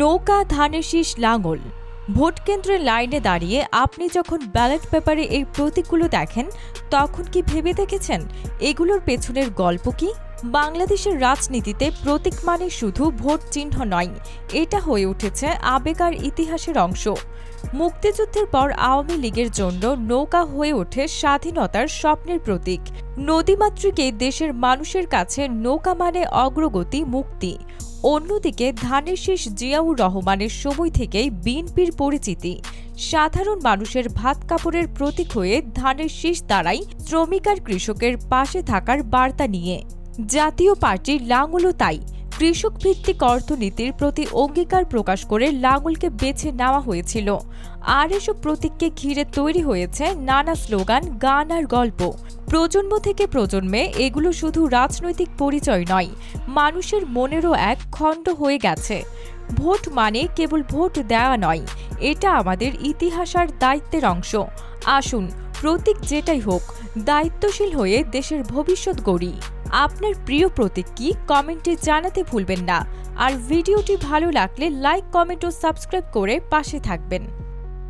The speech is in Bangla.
নৌকা, ধানের শীষ, লাঙল। ভোট কেন্দ্রের লাইনে দাঁড়িয়ে আপনি যখন ব্যালট পেপারে এই প্রতীকগুলো দেখেন, তখন কি ভেবে দেখেছেন? এগুলোর পেছনের গল্প কি? বাংলাদেশের রাজনীতিতে প্রতীক মানে শুধু ভোট চিহ্ন নয়, এটা হয়ে উঠেছে আবেগ আর ইতিহাসের অংশ। মুক্তিযুদ্ধের পর আওয়ামী লীগের জন্য নৌকা হয়ে ওঠে স্বাধীনতার স্বপ্নের প্রতীক। নদীমাতৃকে দেশের মানুষের কাছে নৌকা মানে অগ্রগতি, মুক্তি। অন্যদিকে ধানের শীষ জিয়াউর রহমানের সময় থেকেই বিএনপির পরিচিতি। সাধারণ মানুষের ভাত কাপড়ের প্রতীক হয়ে ধানের শীষ দ্বারাই শ্রমিক আর কৃষকের পাশে থাকার বার্তা নিয়ে। জাতীয় পার্টির লাঙলও তাই। কৃষক ভিত্তিক অর্থনীতির প্রতি অঙ্গীকার প্রকাশ করে লাঙলকে বেছে নেওয়া হয়েছিল। আর এসব প্রতীককে ঘিরে তৈরি হয়েছে নানা স্লোগান, গান আর গল্প। প্রজন্ম থেকে প্রজন্মে এগুলো শুধু রাজনৈতিক পরিচয় নয়, মানুষের মনেরও এক খণ্ড হয়ে গেছে। ভোট মানে কেবল ভোট দেওয়া নয়, এটা আমাদের ইতিহাস আর দায়িত্বের অংশ। আসুন, প্রতীক যেটাই হোক, দায়িত্বশীল হয়ে দেশের ভবিষ্যৎ গড়ি। আপনার প্রিয় প্রতীক কি কমেন্টে জানাতে ভুলবেন না। আর ভিডিওটি ভালো লাগলে লাইক, কমেন্ট ও সাবস্ক্রাইব করে পাশে থাকবেন।